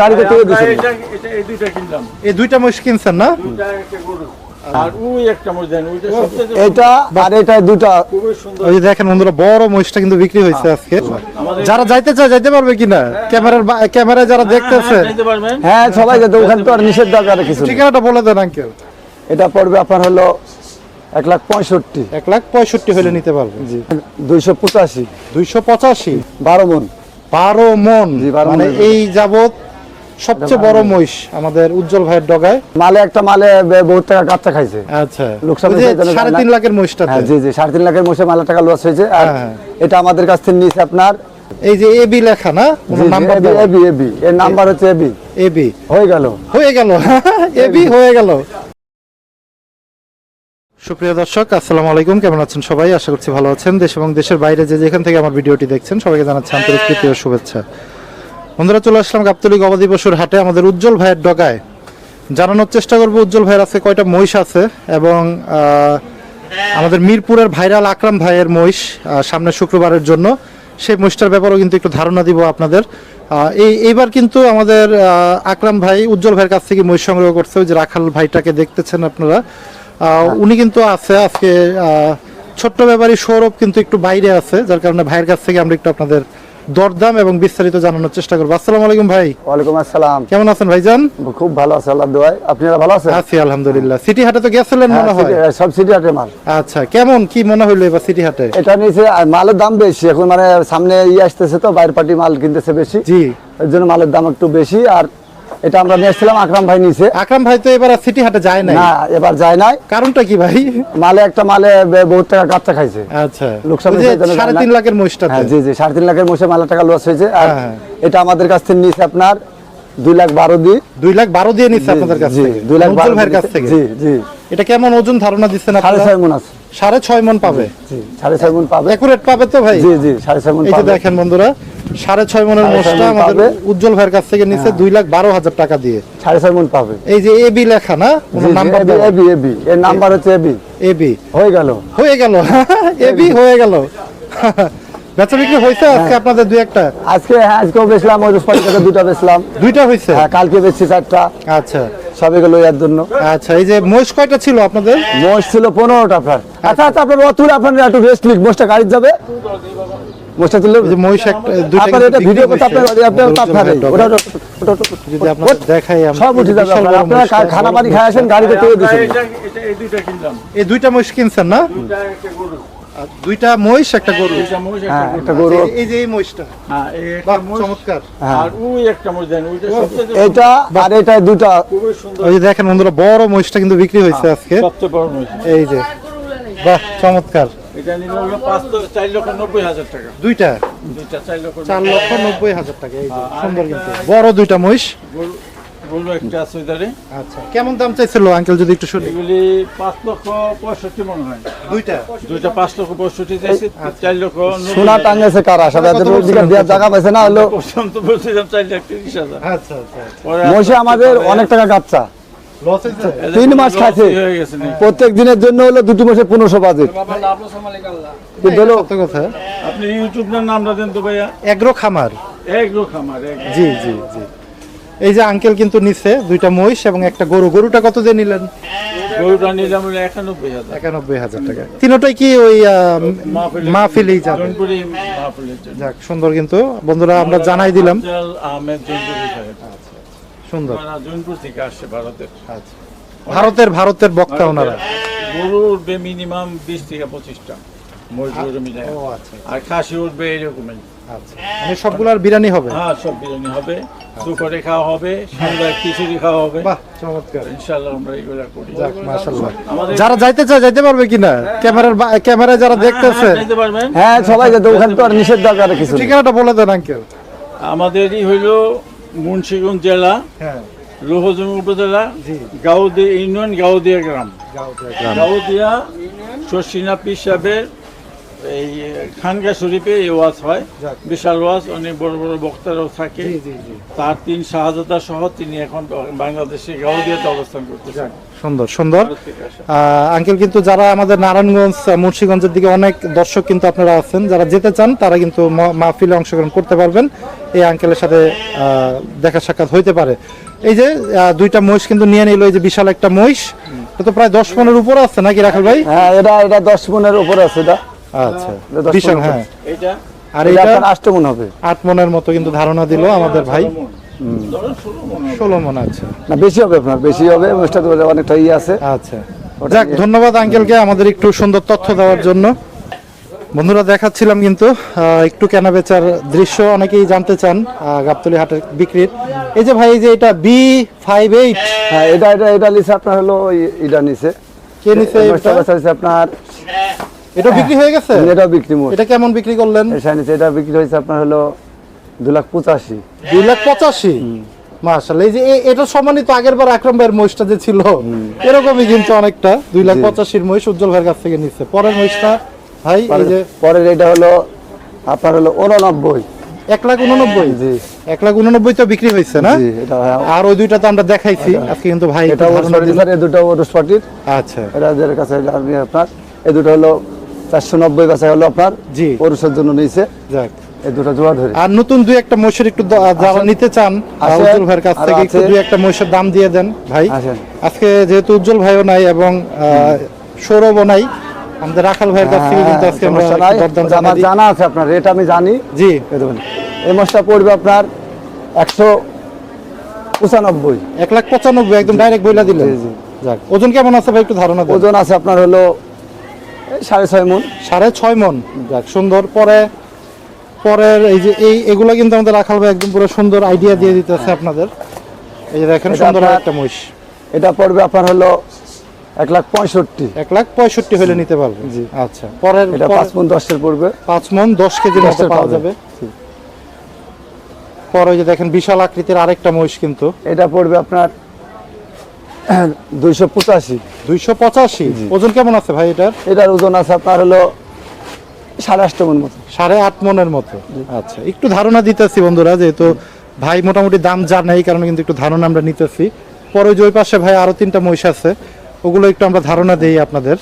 গাড়িতে তুলে দিছি এটা এটা এই দুইটা কিনলাম। এই দুইটা মহিষ কিনছেন না? আর ওই একটা মহিষ দেন ওইটা সবচেয়ে এটা আর এটা দুটা খুবই সুন্দর। ওই দেখেন বন্ধুরা বড় মহিষটা কিন্তু বিক্রি হয়েছে আজকে। যারা যাইতে চায় যাইতে পারবে কিনা? ক্যামেরার ক্যামেরায় যারা দেখতেছে। হ্যাঁ, পারবেন। হ্যাঁ সবাই যেতে ওখানে তো আর নিষেধ দরকার কিছু। ঠিকানাটা বলে দেন আঙ্কেল। এটা পড়বে আপনার হলো এক লাখ পঁয়ষট্টি। এক লাখ পঁয়ষট্টি হলে নিতে পারবে জি। দুইশো পঁচাশি। দুইশো পঁচাশি? বারো মন। বারো মন। মানে এই যাবত সবচেয়ে বড় মহিষ আমাদের উজ্জ্বল ভাইয়ের ডগায়। মালে একটা মালে বহুত টাকা কাচ্চা খাইছে। আচ্ছা। লোকসান সাড়ে তিন লাখের হ্যাঁ জি জি সাড়ে তিন লাখের মালা টাকা লস হয়েছে। আর হ্যাঁ। এটা আমাদের কাছ থেকে নিয়েছে আপনার এই যে এবি লেখা না? নাম্বার এবি এবি এর নাম্বার হচ্ছে এবি এবি হয়ে গেল। হয়ে গেল। এবি হয়ে গেল। সুপ্রিয় দর্শক আসসালামু আলাইকুম। কেমন আছেন সবাই? আশা করছি ভালো আছেন। দেশ এবং দেশের বাইরে যে যেখান থেকে আমার ভিডিওটি দেখছেন সবাইকে জানাচ্ছি আন্তরিক প্রীতি ও শুভেচ্ছা। বন্ধুরা চলে আসলাম গাবতলি গবাদি পশুর হাটে। আমাদের উজ্জ্বল ভাইয়ের ডগায়। জানানোর চেষ্টা করব, উজ্জ্বল ভাইয়ের আছে কয়টা মহিষ আছে এবং আমাদের মিরপুরের ভাইরাল আকরাম ভাইয়ের মহিষ সামনে শুক্রবারের জন্য। সেই মহিষটার ব্যাপারেও কিন্তু একটু ধারণা দিব আপনাদের। এই, এইবার কিন্তু আমাদের আকরাম ভাই উজ্জ্বল ভাইয়ের কাছ থেকে মহিষ সংগ্রহ করছে। ওই যে রাখাল ভাইটাকে দেখতেছেন আপনারা। উনি কিন্তু আছে আজকে ছোট্ট ব্যাপারী সৌরভ কিন্তু একটু বাইরে আছে, যার কারণে ভাইয়ের কাছ থেকে আমরা একটু আপনাদের দরদাম এবং বিস্তারিত জানানোর চেষ্টা করব। আসসালামু আলাইকুম ভাই। ওয়ালাইকুম আসসালাম। কেমন আছেন ভাইজান? খুব ভালো আছে আল্লাহ দোয়াই আপনারা ভালো আছেন? আছি আলহামদুলিল্লাহ। সিটি হাটে তো গেছিলেন হ্যাঁ, মনে হয় সব সিটি হাটে মাল। আচ্ছা কেমন কি মনে হইল এবার সিটি হাটে? এটা নিয়েছে মালের দাম বেশি। এখন মানে সামনে ইয়ে আসতেছে তো বাইরের পার্টি মাল কিনতেছে বেশি। জি। এর জন্য মালের দাম একটু বেশি আর এটা আমরা আকরাম ভাই আকরাম ভাই তো এবার সিটি হাটে যায় নাই। না এবার যায় কারণটা কি ভাই? মালে একটা মালে বহুত টাকা কাচ্চা খাইছে। আচ্ছা। লোকসান সাড়ে তিন লাখের মহিষটাতে হ্যাঁ জি জি সাড়ে তিন লাখের মশে মালা টাকা লস হয়েছে। আর হ্যাঁ। এটা আমাদের কাছ থেকে নিয়েছে আপনার দুই লাখ বারো দিয়ে। দুই লাখ বারো দিয়ে নিচ্ছে আপনাদের কাছ থেকে? দুই লাখ বারো ভাইয়ের কাছ থেকে? জি জি। এটা কেমন ওজন ধারণা দিচ্ছেন সাড়ে ছয় মন আছে। সাড়ে ছয় মন পাবে। সাড়ে ছয় মন পাবে। একুরেট পাবে তো ভাই? জি জি সাড়ে ছয় মন এই দেখেন বন্ধুরা সাড়ে ছয় মনের মোষটা আমাদের উজ্জ্বল ভাইয়ের কাছ থেকে নিচ্ছে দুই লাখ বারো হাজার টাকা দিয়ে। সাড়ে ছয় মন পাবে। এই যে এবি লেখা না? নাম্বার এবি এবি এর নাম্বার হচ্ছে এবি এবি হয়ে গেল। হয়ে গেল। এবি হয়ে গেল। বেচা বিক্রি হয়েছে আজকে আপনাদের দুই একটা আজকে হ্যাঁ আজকেও বেচলাম ওই রুসপাটি থেকে দুটো বেচলাম দুইটা হয়েছে হ্যাঁ কালকে বেচছি চারটা আচ্ছা সব জন্য আচ্ছা এই যে মহিষ কয়টা ছিল আপনাদের মোষ ছিল পনেরোটা আপনার আচ্ছা আচ্ছা আপনার অতুল আপনার একটু রেস্ট লিখ মোষটা গাড়িতে যাবে মোষটা তুললে যে মহিষ একটা দুইটা এটা ভিডিও করতে আপনার আপনার আমাদের আপনার ওটা ওটা- ওটা- ওটা- যদি আপনাদের দেখাই আমরা সব উঠে যাবে বিশাল আপনারা মহিষটা। খা- খানা পানি খাই আসেন গাড়িতে তুলে এই দুইটা কিনলাম এই দুইটা মহিষ কিনছেন না দুইটা একটা গরু আর দুইটা মহিষ একটা গরু। একটা হ্যাঁ একটা গরু। এই যে এই মহিষটা। হ্যাঁ এই একটা চমৎকার। আর ওই একটা মহিষ দেন ওইটা এটা আর এটা দুটা। খুবই সুন্দর। ওই যে দেখেন বন্ধুরা বড় মহিষটা কিন্তু বিক্রি হয়েছে আজকে। সবচেয়ে বড় মহিষ। এই যে। বাহ চমৎকার। এটা নিল হলো পাঁচ তো চার লক্ষ নব্বই হাজার টাকা। দুইটা? দুইটা চার লক্ষ চার লক্ষ নব্বই হাজার টাকা এই যে সুন্দর কিন্তু। বড় দুইটা মহিষ। একটা আছে আচ্ছা কেমন দাম চাইছিল আঙ্কেল যদি একটু শুনি? এগুলি পাঁচ লক্ষ পঁয়ষট্টি মনে হয়। দুইটা? দুইটা পাঁচ লক্ষ পঁয়ষট্টি চাইছে চার লক্ষ সোনা টাঙ্গেছে কারা? সাথে কত ওদিকে বলছিলেন? দেওয়ার জায়গা পাইছে না হলো পর্যন্ত বলছিলাম চার লাখ তিরিশ হাজার। আচ্ছা আচ্ছা। মহিষে আমাদের অনেক টাকা এদের তিন মাস খাইছে। হয়ে? প্রত্যেক দিনের জন্য হলো দুটি মাসে পনেরোশো বাজেট কথা। আপনি ইউটিউবের নামটা দেন তো ভাইয়া। এগ্রো খামার। আমার এক জি জি জি। এই যে আঙ্কেল কিন্তু নিচ্ছে দুইটা মহিষ এবং একটা গরু। গরুটা কত দিয়ে নিলেন? গরুটা নিলাম একানব্বই হাজার। একানব্বই হাজার টাকা। তিনটাই কি ওই মাহফিলেই যাবে। যাক সুন্দর কিন্তু। বন্ধুরা আমরা জানাই দিলাম। জৈনপুরি সাহেব সুন্দর। থেকে আসছে ভারতের। আচ্ছা। ভারতের ভারতের বক্তা ওনারা। গরুর মিনিমাম বিশ থেকে পঁচিশটা। ও আচ্ছা আর খাসি উঠবে এরকমই। আচ্ছা মানে সবগুলার বিরিয়ানি হবে? হ্যাঁ সব বিরিয়ানি হবে। দুপুরে খাওয়া হবে সন্ধ্যায় খিচুড়ি খাওয়া হবে। বাহ চমৎকার। আমরা এগুলো করি। যাক মাশাআল্লাহ। যারা যাইতে চায় যাইতে পারবে কিনা ক্যামেরার ক্যামেরায় যারা দেখতেছে হ্যাঁ সবাই যেতে ওখানে তো আর নিষেধ দরকার কিছু ঠিকানাটা বলে দেন আঙ্কেল। আমাদেরই হইল মুন্সিগঞ্জ জেলা হ্যাঁ। উপজেলা। গাউদিয়া ইউনিয়ন গাউদিয়া গ্রাম। গ্রাম। গাউদিয়া শশীনা পীর সাহেবের এই খানকা শরীফে এই ওয়াজ হয়। বিশাল ওয়াজ অনেক বড় বড় বক্তারাও থাকে। তার তিন শাহাদাতা সহ তিনি এখন বাংলাদেশে গাউদিয়াতে অবস্থান করতেছেন। সুন্দর সুন্দর। আঙ্কেল কিন্তু যারা আমাদের নারায়ণগঞ্জ আহ, মুন্সিগঞ্জের দিকে অনেক দর্শক কিন্তু আপনারা আছেন যারা যেতে চান তারা কিন্তু ম- মাহফিলে অংশগ্রহণ করতে পারবেন। এই আঙ্কেলের সাথে আহ, দেখা সাক্ষাৎ হইতে পারে। এই যে আহ, দুইটা মহিষ কিন্তু নিয়ে নিল এই যে বিশাল একটা মহিষ। এটা তো প্রায় দশ পনেরোর উপর আছে নাকি রাখাল ভাই? হ্যাঁ এটা এটা দশ মনের উপরে আছে এটা। আচ্ছা। এটা বিশাল হ্যাঁ। আর এটা আষ্ট মন হবে। আট মনের মতো কিন্তু ধারণা দিল আমাদের ভাই। ষোলো মনে। আছে। না বেশি হবে আপনার বেশি হবে তো অনেকটা ইয়ে আছে। আচ্ছা। যাক ধন্যবাদ আঙ্কেলকে আমাদের একটু সুন্দর তথ্য দেওয়ার জন্য। বন্ধুরা দেখাচ্ছিলাম কিন্তু একটু কেনা বেচার দৃশ্য অনেকেই জানতে চান গাবতলি হাটের বিক্রির। এই যে ভাই এই যে এটা বি ফাইভ এইট। হ্যাঁ এটা এটা এটা নিচে আপনার হলো ওই- এটা নিচে। কে হয়েছে আপনার এটা বিক্রি হয়ে গেছে? এটা বিক্রি মোট। এটা কেমন বিক্রি করলেন? এটা বিক্রি হয়েছে আপনার হলো দু লাখ পঁচাশি। দুই লাখ পঁচাশি? এই যে এটা আগের বার আকরাম ভাইয়ের মহিষটা যে ছিল এরকমই কিন্তু অনেকটা। দুই লাখ। পঁচাশির মহিষ উজ্জ্বল ভাইয়ের কাছ থেকে নিচ্ছে। পরের মহিষটা ভাই এই যে পরের এটা হলো আপনার হলো উননব্বই। এক লাখ উননব্বই? জি। এক লাখ উননব্বই তো বিক্রি হয়েছে না? এটা আর ওই দুইটা তো আমরা দেখাইছি। আজকে কিন্তু ভাই এটা দুটো ওরস আচ্ছা। এটা কাছে আপনার এই দুটো হলো চারশো নব্বই কাছে হলো আপনার জি। জন্য নিয়েছে। যাক। এই দুটো জোড়া ধরে। আর নতুন দুই একটা মহিষের একটু যারা নিতে চান উজ্জ্বল ভাইয়ের কাছ থেকে একটু দুই একটা মহিষের দাম দিয়ে দেন ভাই। আজকে যেহেতু উজ্জ্বল ভাইও নাই এবং সৌরভও নাই আমাদের রাখাল ভাইয়ের কাছ থেকে কিন্তু আজকে আমরা হ্যাঁ, জানা আমার জানা আছে আপনার রেট আমি জানি। জি। এই দেখুন পড়বে আপনার একশো পঁচানব্বই। এক লাখ পঁচানব্বই একদম ডাইরেক্ট বইলা দিলেন। যাক ওজন কেমন আছে ভাই একটু ধারণা ওজন আছে আপনার হলো সাড়ে ছয় মন। সাড়ে ছয় মন। যাক সুন্দর। পরে পরের এই যে এই এগুলো কিন্তু আমাদের রাখাল ভাই একদম পুরো সুন্দর আইডিয়া দিয়ে দিতেছে আপনাদের। এই যে দেখেন সুন্দর একটা মহিষ। এটা পড়বে আপনার হলো এক লাখ পঁয়ষট্টি। এক লাখ পঁয়ষট্টি হলে নিতে পারবে জি। আচ্ছা পরের এটা পাঁচ মন দশের পড়বে। পাঁচ মন দশ কেজি দশের পাওয়া যাবে। পরে যে দেখেন বিশাল আকৃতির আরেকটা মহিষ কিন্তু। এটা পড়বে আপনার দুইশো পঁচাশি। দুইশো পঁচাশি? ওজন কেমন আছে ভাই এটার? এটার ওজন আছে আপনার হলো সাড়ে আটটা মন মতো। সাড়ে আট মনের মতো? আচ্ছা একটু ধারণা দিতেছি বন্ধুরা যেহেতু ভাই মোটামুটি দাম জানে এই কারণে কিন্তু একটু ধারণা আমরা নিতেছি। পরে ওই যে ওই পাশে ভাই আরও তিনটা মহিষ আছে ওগুলো একটু আমরা ধারণা দেই আপনাদের।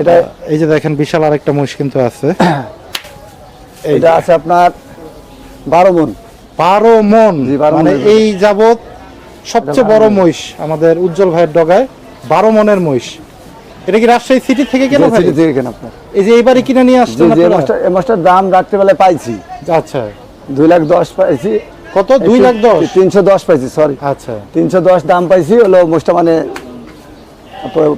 এটা এই যে দেখেন বিশাল আরেকটা মহিষ কিন্তু আছে। এটা আছে আপনার বারো মন। বারো মন? মানে এই যাবত সবচেয়ে বড় মহিষ আমাদের উজ্জ্বল ভাইয়ের ডগায় বারো মনের মহিষ। এটা কি রাজশাহী সিটি থেকে কেন সিটি থেকে কেন আপনার। এই যে এইবারই কিনে নিয়ে আসছেন এই মাছটা এই মাছটার দাম রাত্রিবেলায় পাইছি। আচ্ছা। দুই লাখ দশ পাইছি। কত? দুই লাখ দশ? তিনশো দশ পাইছি সরি আচ্ছা। তিনশো দশ দাম পাইছি হলো মোষটা মানে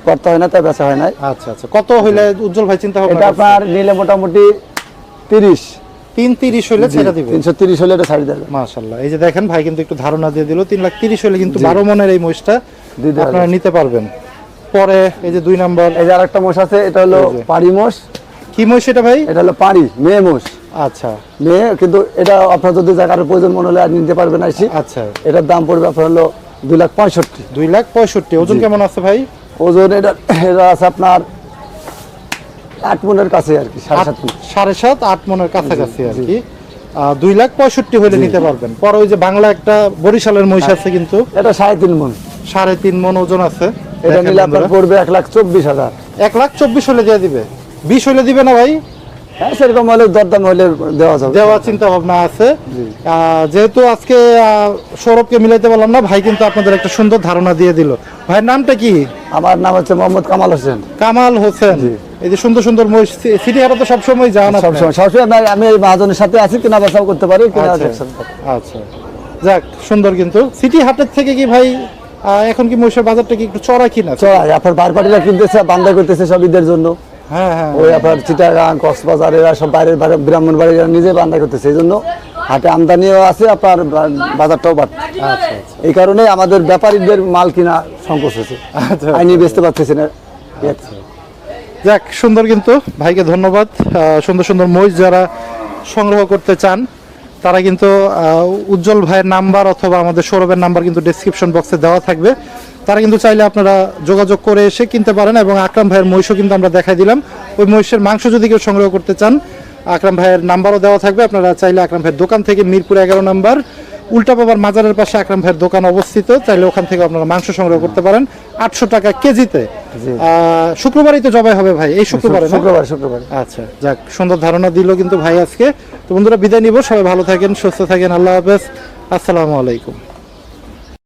পড়তে হয় না তাই বেচা হয় নাই। আচ্ছা আচ্ছা। কত হইলে উজ্জ্বল ভাই চিন্তা ভাবনা এটা আপনার নিলে মোটামুটি তিরিশ। তিন তিরিশ হইলে ছেড়ে দিবে। তিনশো তিরিশ হলে এটা ছাড়ি দেবে মাশাল্লাহ এই যে দেখেন ভাই কিন্তু একটু ধারণা দিয়ে দিল লাখ তিরিশ হলে কিন্তু মনের এই মহিষটা আপনারা নিতে পারবেন। পরে এই যে দুই নাম্বার। এই যে আরেকটা আছে এটা হলো কি মহিষ এটা ভাই? এটা হলো মেয়ে আচ্ছা। মেয়ে কিন্তু এটা আপনার যদি জায়গার প্রয়োজন মনে হলে আর নিতে পারবেন আসি আচ্ছা। এটার দাম পড়বে আপনার হলো দুই লাখ পঁয়ষট্টি। দুই লাখ পঁয়ষট্টি। ওজন কেমন আছে ভাই? ওজন এটা এটা আছে আপনার আট মনের কাছে আর কি সাড়ে সাত। আট- মনের কাছাকাছি আর কি। দুই লাখ পঁয়ষট্টি হলে নিতে পারবেন। পরে ওই যে বাংলা একটা বরিশালের মহিষ আছে কিন্তু। এটা সাড়ে তিন মন। সাড়ে তিন মন ওজন আছে। এটা নিলে আপনার পড়বে এক লাখ চব্বিশ হাজার। এক লাখ চব্বিশ হলে দিয়ে দিবে। বিশ হলে দিবে না ভাই? হ্যাঁ সেরকম হলে দরদাম হলে দেওয়া যাবে। দেওয়ার চিন্তা ভাবনা আছে। যেহেতু আজকে সৌরভকে মিলাইতে পারলাম না ভাই কিন্তু আপনাদের একটা সুন্দর ধারণা দিয়ে দিল। ভাইয়ের নামটা কি? আমার নাম হচ্ছে মোহাম্মদ কামাল হোসেন। কামাল হোসেন। এই যে সুন্দর সুন্দর মহিষ সিটি হারা তো সবসময় যান। সবসময় সবসময় আমি- আমি এই মহাজনের সাথে আছি কিনা বেচাও করতে পারি কিনা আচ্ছা। আচ্ছা। যাক সুন্দর কিন্তু। সিটি হাটের থেকে কি ভাই এখন কি মহিষের বাজারটা কি একটু চড়া কিনা? চড়াই আপনার বারপাটিরা কিনতেছে বান্ধা করতেছে সব ঈদের জন্য। হ্যাঁ হ্যাঁ। ওই আপনার চিটাগাং কক্সবাজার এরা সব বাইরের বাইরে ব্রাহ্মণ বাড়িরা নিজে বান্ধা করতেছে এই জন্য হাটে আমদানিও আছে আপনার বাজারটাও বাড়ছে আচ্ছা আচ্ছা এই কারণে আমাদের ব্যাপারীদের মাল কিনা সংকোচ হয়েছে। আচ্ছা। আইনি বেচতে পারতেছে না। যাক সুন্দর কিন্তু। ভাইকে ধন্যবাদ। সুন্দর সুন্দর মহিষ যারা সংগ্রহ করতে চান তারা কিন্তু উজ্জ্বল ভাইয়ের নাম্বার অথবা আমাদের সৌরভের নাম্বার কিন্তু ডেসক্রিপশন বক্সে দেওয়া থাকবে। তারা কিন্তু চাইলে আপনারা যোগাযোগ করে এসে কিনতে পারেন এবং আকরাম ভাইয়ের মহিষও কিন্তু আমরা দেখাই দিলাম। ওই মহিষের মাংস যদি কেউ সংগ্রহ করতে চান আকরাম ভাইয়ের নাম্বারও দেওয়া থাকবে। আপনারা চাইলে আকরাম ভাইয়ের দোকান থেকে মিরপুর এগারো নাম্বার উল্টা বাবার মাজারের পাশে আকরাম ভাইয়ের দোকান অবস্থিত। চাইলে ওখান থেকে আপনারা মাংস সংগ্রহ করতে পারেন আটশো টাকা কেজিতে। আহ, শুক্রবারই তো জবাই হবে ভাই এই শুক্রবারে? শুক্রবার শুক্রবার। আচ্ছা যাক সুন্দর ধারণা দিল কিন্তু ভাই আজকে। তো বন্ধুরা বিদায় নিব। সবাই ভালো থাকেন সুস্থ থাকেন। আল্লাহ হাফেজ। আসসালামু আলাইকুম।